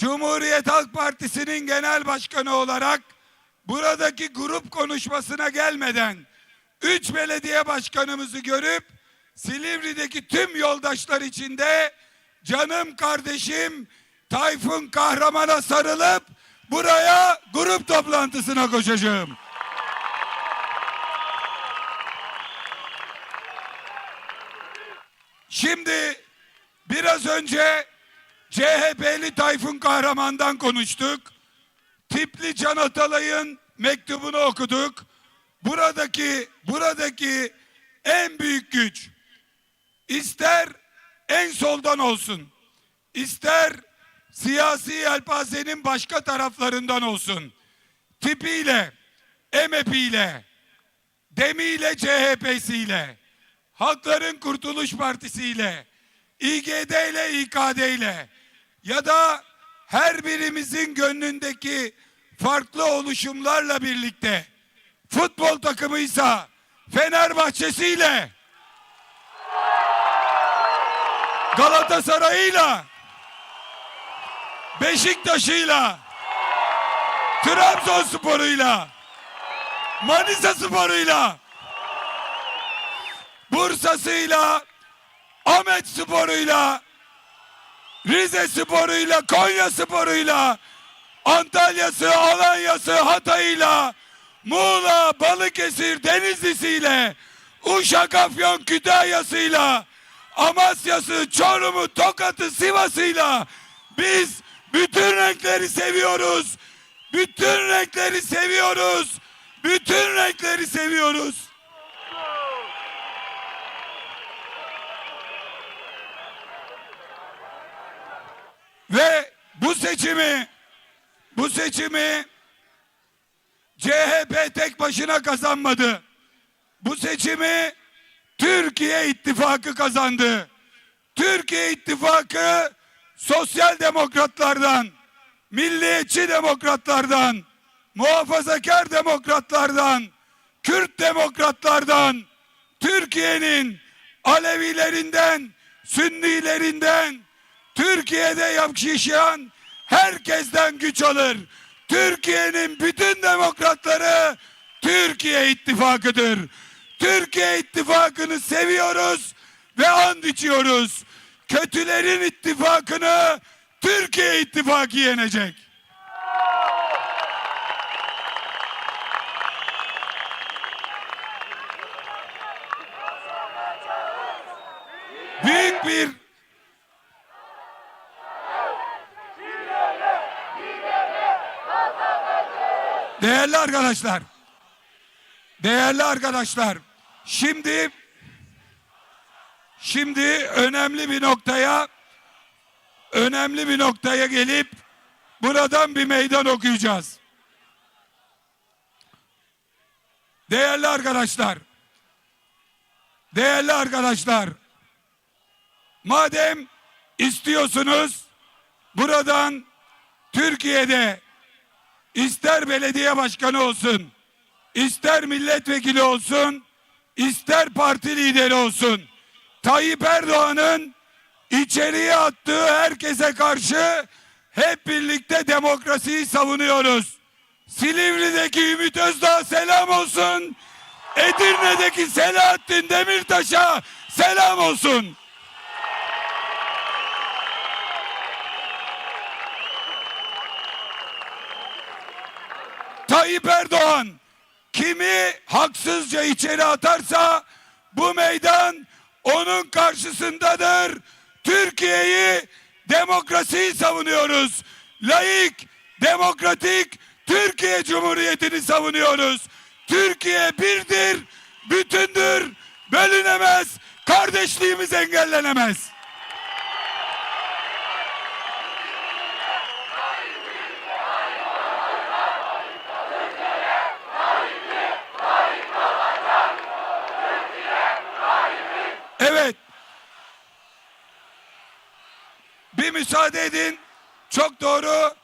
Cumhuriyet Halk Partisi'nin genel başkanı olarak buradaki grup konuşmasına gelmeden üç belediye başkanımızı görüp Silivri'deki tüm yoldaşlar içinde canım kardeşim Tayfun Kahraman'a sarılıp buraya grup toplantısına koşacağım. Şimdi biraz önce CHP'li Tayfun Kahraman'dan konuştuk. Tipli Can Atalay'ın mektubunu okuduk. Buradaki buradaki en büyük güç ister en soldan olsun, ister siyasi yelpazenin başka taraflarından olsun. Tipiyle, emepiyle, demiyle CHP'siyle, Halkların Kurtuluş Partisi ile, İGD ile, İKD ile ya da her birimizin gönlündeki farklı oluşumlarla birlikte futbol takımıysa Fenerbahçe'siyle Galatasaray'ıyla Beşiktaş'ıyla Trabzonspor'uyla Manisa Spor'uyla Bursa'sıyla, Ahmet Spor'uyla, Rize Spor'uyla, Konya Spor'uyla, Antalya'sı, Alanya'sı, Hatay'ıyla, Muğla, Balıkesir, Denizli'siyle, Uşak, Afyon, Kütahya'sıyla, Amasya'sı, Çorum'u, Tokat'ı, Sivas'ıyla biz bütün renkleri seviyoruz. Bütün renkleri seviyoruz. Bütün renkleri seviyoruz. Ve bu seçimi bu seçimi CHP tek başına kazanmadı. Bu seçimi Türkiye İttifakı kazandı. Türkiye İttifakı sosyal demokratlardan, milliyetçi demokratlardan, muhafazakar demokratlardan, Kürt demokratlardan, Türkiye'nin Alevilerinden, Sünnilerinden, Türkiye'de yaşayan herkesten güç alır. Türkiye'nin bütün demokratları Türkiye İttifakı'dır. Türkiye İttifakı'nı seviyoruz ve and içiyoruz. Kötülerin ittifakını Türkiye İttifakı yenecek. Büyük bir Değerli arkadaşlar. Değerli arkadaşlar. Şimdi şimdi önemli bir noktaya önemli bir noktaya gelip buradan bir meydan okuyacağız. Değerli arkadaşlar. Değerli arkadaşlar. Madem istiyorsunuz buradan Türkiye'de ister belediye başkanı olsun, ister milletvekili olsun, ister parti lideri olsun. Tayyip Erdoğan'ın içeriye attığı herkese karşı hep birlikte demokrasiyi savunuyoruz. Silivri'deki Ümit Özdağ selam olsun. Edirne'deki Selahattin Demirtaş'a selam olsun. Tayyip Erdoğan kimi haksızca içeri atarsa bu meydan onun karşısındadır. Türkiye'yi, demokrasiyi savunuyoruz. Layık, demokratik Türkiye Cumhuriyeti'ni savunuyoruz. Türkiye birdir, bütündür, bölünemez, kardeşliğimiz engellenemez. Müsaade edin. Çok doğru.